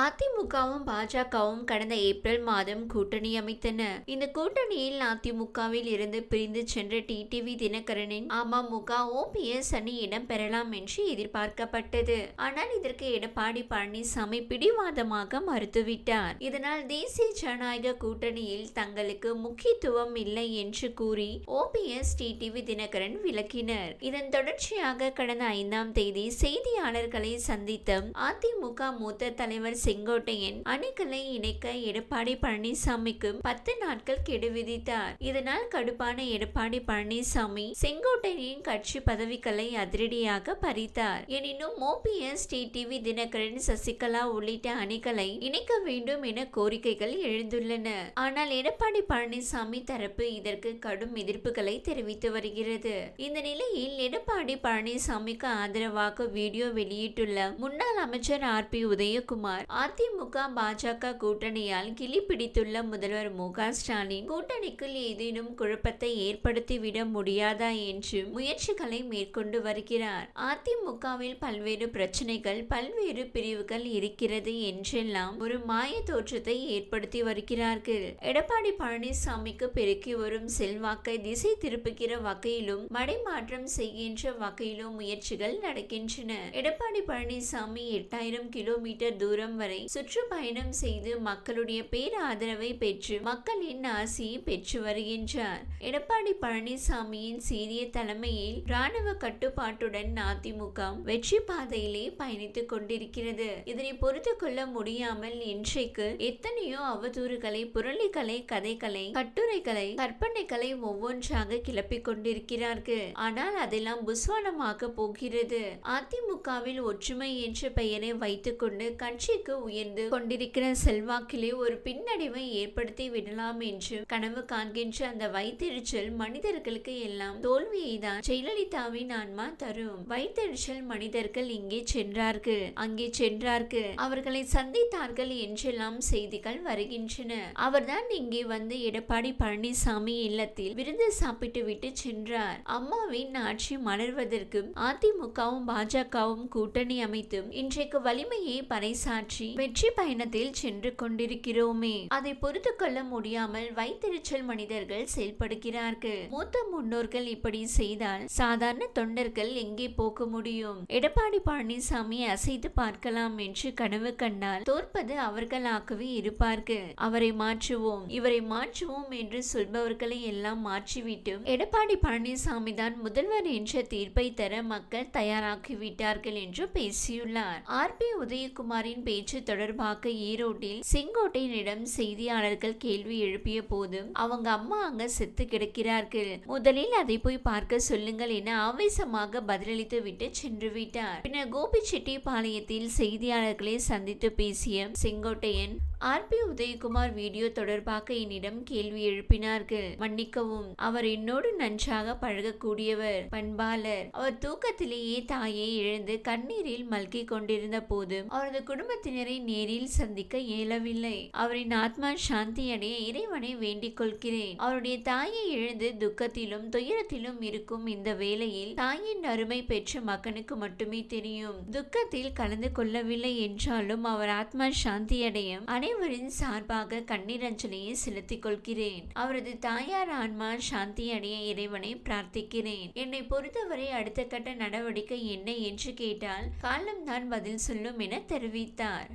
அதிமுகவும் பாஜகவும் கடந்த ஏப்ரல் மாதம் கூட்டணி அமைத்தன. இந்த கூட்டணியில் அதிமுகவில் இருந்து பிரிந்து சென்ற டிடிவி தினகரனின் அமமுக ஓபிஎஸ் அணி இடம் பெறலாம் என்று எதிர்பார்க்கப்பட்டது. ஆனால் இதற்கு எடப்பாடி பழனிசாமி பிடிவாதமாக மறுத்துவிட்டார். இதனால் தேசிய ஜனநாயக கூட்டணியில் தங்களுக்கு முக்கியத்துவம் இல்லை என்று கூறி ஓபிஎஸ் டிடிவி தினகரன் விளக்கினர். இதன் தொடர்ச்சியாக கடந்த ஐந்தாம் தேதி செய்தியாளர்களை சந்தித்த அதிமுக மூத்த தலைவர் செங்கோட்டையன் அணிகளை இணைக்க எடப்பாடி பழனிசாமிக்கு பத்து நாட்கள் கெடு விதித்தார். இதனால் கடுப்பான எடப்பாடி பழனிசாமி செங்கோட்டையனின் கட்சி பதவிகளை அதிரடியாக பறித்தார். எனினும் ஓபிஎஸ் டிடிவி தினகரன் சசிகலா உள்ளிட்ட அணிகளை இணைக்க வேண்டும் என கோரிக்கைகள் எழுந்துள்ளன. ஆனால் எடப்பாடி பழனிசாமி தரப்பு இதற்கு கடும் எதிர்ப்புகளை தெரிவித்து வருகிறது. இந்த நிலையில் எடப்பாடி பழனிசாமிக்கு ஆதரவாக வீடியோ வெளியிட்டுள்ள முன்னாள் அமைச்சர் ஆர் பி உதயகுமார் அதிமுக பாஜக கூட்டணியால் கிளி பிடித்துள்ள முதல்வர் மு க ஸ்டாலின் கூட்டணிக்குள் ஏதேனும் குழப்பத்தை ஏற்படுத்திவிட முடியாதா என்று முயற்சிகளை மேற்கொண்டு வருகிறார். அதிமுகவில் பல்வேறு பிரச்சனைகள் பல்வேறு பிரிவுகள் இருக்கிறது என்றெல்லாம் ஒரு மாய தோற்றத்தை ஏற்படுத்தி வருகிறார்கள். எடப்பாடி பழனிசாமிக்கு பெருக்கி வரும் செல்வாக்கை திசை திருப்புகிற வகையிலும் மடைமாற்றம் செய்கின்ற வகையிலும் முயற்சிகள் நடக்கின்றன. எடப்பாடி பழனிசாமி எட்டாயிரம் கிலோமீட்டர் தூரம் வரை சுற்றுப்பயணம் செய்து மக்களுடைய பேராதரவை பெற்று மக்களின் ஆசையை பெற்று வருகின்றார். எடப்பாடி பழனிசாமியின் சீரிய தலைமையில் ராணுவ கட்டுப்பாட்டுடன் அதிமுக வெற்றி பாதையிலே பயணித்துக் கொண்டிருக்கிறது. இதனை பொறுத்து கொள்ள முடியாமல் இன்றைக்கு எத்தனையோ அவதூறுகளை புரளிகளை கதைகளை கட்டுரைகளை கற்பனைகளை ஒவ்வொன்றாக கிளப்பிக் கொண்டிருக்கிறார்கள். ஆனால் அதெல்லாம் புஸ்வானமாக போகிறது. அதிமுகவில் ஒற்றுமை என்ற பெயரை வைத்துக்கொண்டு கட்சிக்கு உயர்ந்து கொண்டிருக்கிற செல்வாக்கிலே ஒரு பின்னடைவை ஏற்படுத்தி விடலாம் என்று கனவு காண்கின்ற அந்த வைத்தெரிச்சல் மனிதர்களுக்கு எல்லாம் தோல்வியை தான் ஜெயலலிதாவின் ஆன்மா தரும். வைத்தெரிச்சல் மனிதர்கள் இங்கே சென்றார்கள். அங்கே சென்றார்கள். அவர்களை சந்தித்தார்கள் என்றெல்லாம் செய்திகள் வருகின்றன. அவர்தான் இங்கே வந்து எடப்பாடி பழனிசாமி இல்லத்தில் விருந்து சாப்பிட்டு விட்டு சென்றார். அம்மாவின் ஆட்சி மலர்வதற்கும் அதிமுகவும் பாஜகவும் கூட்டணி அமைத்தும் இன்றைக்கு வலிமையை பறைசாற்றி வெற்றி பயணத்தில் சென்று கொண்டிருக்கிறோமே. அதை பொறுத்து கொள்ள முடியாமல் வைத்தெரிச்சல் மனிதர்கள் செயல்படுகிறார்கள். மூத்த முன்னோர்கள் இப்படி செய்தால் சாதாரண தொண்டர்கள் எங்கே போக முடியும்? எடப்பாடி பழனிசாமி அசைத்து பார்க்கலாம் என்று கனவு கண்டால் தோற்பது அவர்களாகவே இருப்பார்கள். அவரை மாற்றுவோம் இவரை மாற்றுவோம் என்று சொல்பவர்களை எல்லாம் மாற்றிவிட்டு எடப்பாடி பழனிசாமி தான் முதல்வர் என்ற தீர்ப்பை தர மக்கள் தயாராகிவிட்டார்கள் என்று பேசியுள்ளார். ஆர் பி உதயகுமாரின் பேச்சு தொடர்பாக ஈரோட்டில் செங்கோட்டையனிடம் செய்தியாளர்கள் கேள்வி எழுப்பிய போதும் அவங்க அம்மா அங்க செத்து கிடக்கிறார்கள். முதலில் அதை போய் பார்க்க சொல்லுங்கள் என ஆவேசமாக பதிலளித்து விட்டு சென்று விட்டார். பின்னர் கோபிச்செட்டிப்பாளையத்தில் செய்தியாளர்களை சந்தித்து பேசிய Sengottaiyan R B Udhayakumar video தொடர்பாக என்னிடம் கேள்வி எழுப்பினார்கள். மன்னிக்கவும் அவர் என்னோடு நன்றாக பழகக்கூடியவர். பண்பாளர். அவர் தூக்கத்திலேயே தாயை இழந்து கண்ணீரில் மல்கி கொண்டிருந்த போது அவரது குடும்பத்தினரை நேரில் சந்திக்க இயலவில்லை. அவரின் ஆத்மா சாந்தி அடைய இறைவனை வேண்டிக் கொள்கிறேன். அவருடைய தாயை இழந்து துக்கத்திலும் துயரத்திலும் இருக்கும் இந்த வேளையில் தாயின் அருமை பெற்ற மகனுக்கு மட்டுமே தெரியும். துக்கத்தில் கலந்து கொள்ளவில்லை என்றாலும் அவர் ஆத்மா சாந்தி அடைய அனைவரின் சார்பாக கண்ணீர் அஞ்சலியை செலுத்திக் கொள்கிறேன். அவரது தாயார் ஆன்மா சாந்தி அடைய இறைவனை பிரார்த்திக்கிறேன். என்னை பொறுத்தவரை அடுத்த கட்ட நடவடிக்கை என்ன என்று கேட்டால் காலம்தான் பதில் சொல்லும் என தெரிவித்தார்.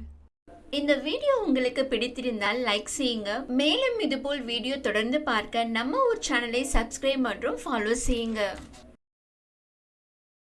இந்த வீடியோ உங்களுக்கு பிடித்திருந்தால் லைக் செய்யுங்க. மேலும் இதுபோல் வீடியோ தொடர்ந்து பார்க்க நம்ம ஒரு சேனலை சப்ஸ்கிரைப் மற்றும் ஃபாலோ செய்யுங்க.